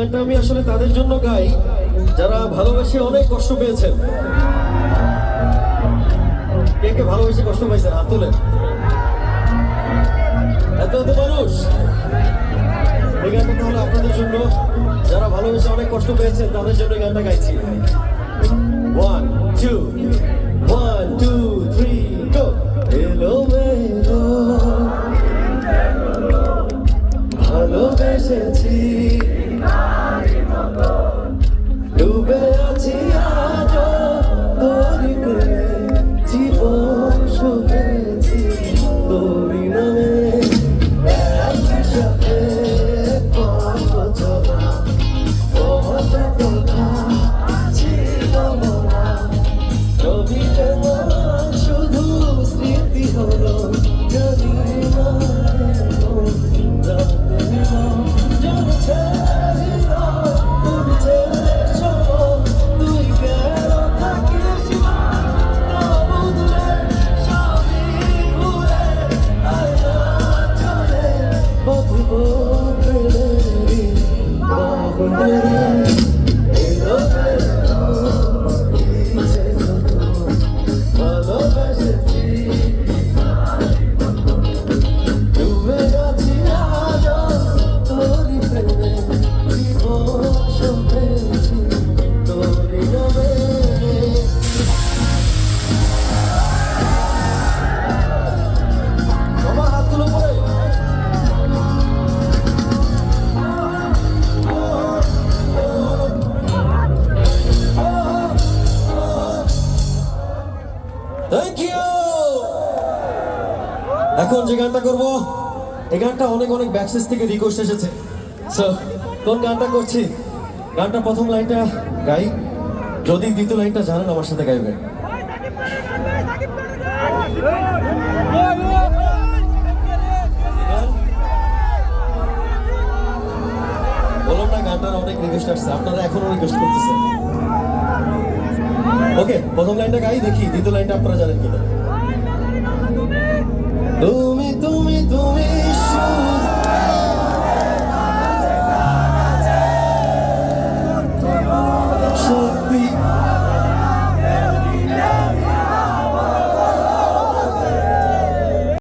আসলে তাদের জন্য গাই, যারা ভালোবেসে অনেক কষ্ট পেয়েছেন। কে ভালোবেসে কষ্ট পাইছেন? হাত তোলেন। এত এত মানুষ। এই গানটা তাহলে আপনাদের জন্য, যারা ভালোবেসে অনেক কষ্ট পেয়েছেন, তাদের জন্য এই গানটা গাইছি। One two one two three go ভালোবেসেছি। Oh, থ্যাংক ইউ এখন যে গানটা করব, এই গানটা অনেক অনেক ব্যাকসেস থেকে রিকোয়েস্ট এসেছে। সো কোন গানটা করছি? গানটা প্রথম লাইনটা গাই। যদি দ্বিতীয় লাইনটা জানেন, আমার সাথে গাইবেন। বললাম না, গানটার অনেক রিকোয়েস্ট আসছে। আপনারা এখনও রিকোয়েস্ট করতেছেন। ওকে প্রথম লাইনটা গাই দেখি দ্বিতীয় লাইনটা আপনারা জানেন কিনা। তুমি তুমি তুমি